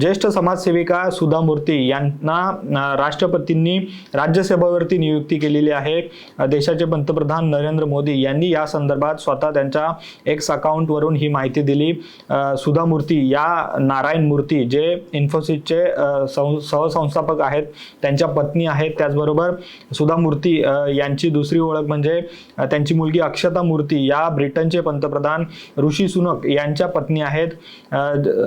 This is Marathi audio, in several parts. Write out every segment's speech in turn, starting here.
ज्येष्ठ समाजसेविका सुधा मूर्ती यांना राष्ट्रपतींनी राज्यसभेवरती नियुक्ती केलेली आहे. देशाचे पंतप्रधान नरेंद्र मोदी यांनी या संदर्भात स्वतः त्यांच्या एक्स अकाउंटवरून ही माहिती दिली. सुधा मूर्ती या नारायण मूर्ती जे इन्फोसिसचे सं- सहसंस्थापक आहेत त्यांच्या पत्नी आहेत त्याचबरोबर सुधा मूर्ती यांची दुसरी ओळख म्हणजे त्यांची मुलगी अक्षता मूर्ती या ब्रिटनचे पंतप्रधान ऋषी सुनक यांच्या पत्नी आहेत.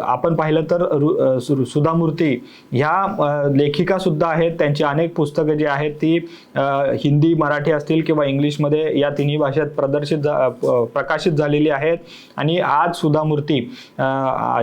आपण पाहिलं तर रु- सु- सुधा मूर्ती ह्या लेखिकासुद्धा आहेत. त्यांची अनेक पुस्तकं जी आहेत ती हिंदी मराठी असतील किंवा इंग्लिशमध्ये या तिन्ही भाषेत प्रदर्शित झा- प्रकाशित झालेली आहेत. आणि आज सुधा मूर्ती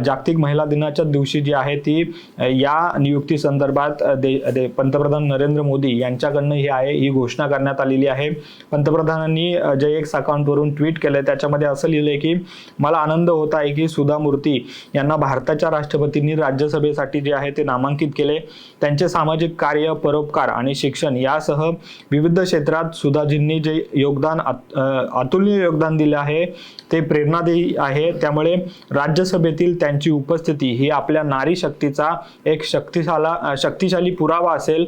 जागतिक महिला दिनाच्या दिवशी जी आहे ती या नियुक्ती संदर्भात दे दे- पंतप्रधान नरेंद्र मोदी यांच्याकडनं ही आहे ही घोषणा करण्यात आलेली आहे. पंतप्रधानांनी जे एक्स अकाउंटवरून ट्विट केलं त्याच्यामध्ये असं लिहिलंय की मला आनंद होत आहे की सुधा मूर्ती यांना भारताच्या राष्ट्रपतींनी राज्य राज्यसभेसाठी जे आहे ते नामांकित केले. त्यांचे सामाजिक कार्य परोपकार आणि शिक्षण यासह विविध क्षेत्रात सुधाजींनी जे योगदान अतुलनीय योगदान दिले आहे ते प्रेरणादायी आहे. त्यामुळे राज्यसभेतील त्यांची उपस्थिती ही आपल्या नारी शक्तीचा एक शक्तिशाला शक्तिशाली पुरावा असेल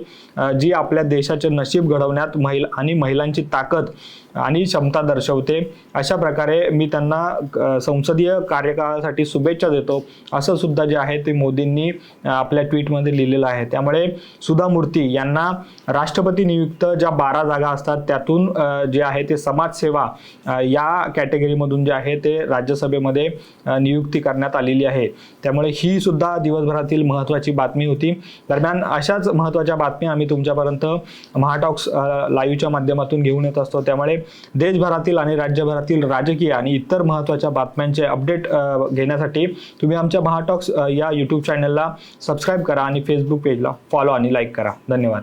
जी आपल्या देशाचे नशीब घडवण्यात महिला आणि महिलांची ताकद आणि क्षमता दर्शवते. अशा प्रकारे मी त्यांना संसदीय कार्यकाळासाठी शुभेच्छा देतो. असं सुद्धा जे आहे ते मोदींनी अ, आपल्या ट्विटमध्ये लिहिलेलं आहे. त्यामुळे सुधा मूर्ती यांना राष्ट्रपती नियुक्त ज्या बारा जागा असतात त्यातून जे आहे ते समाजसेवा या कॅटेगरीमधून जे आहे ते राज्यसभेमध्ये नियुक्ती करण्यात आलेली आहे. त्यामुळे ही सुद्धा दिवसभरातील महत्त्वाची बातमी होती. दरम्यान अशाच महत्त्वाच्या बातम्या आम्ही तुमच्यापर्यंत महाटॉक्स लाईव्हच्या माध्यमातून घेऊन येत असतो. त्यामुळे देशभरातील आणि राज्यभरातील राजकीय आणि इतर महत्त्वाच्या बातम्यांचे अपडेट घेण्यासाठी तुम्ही आमच्या महाटॉक्स या यूट्यूब चॅनल चॅनलला सबस्क्राईब करा आणि फेसबुक पेजला फॉलो आणि लाईक करा. धन्यवाद.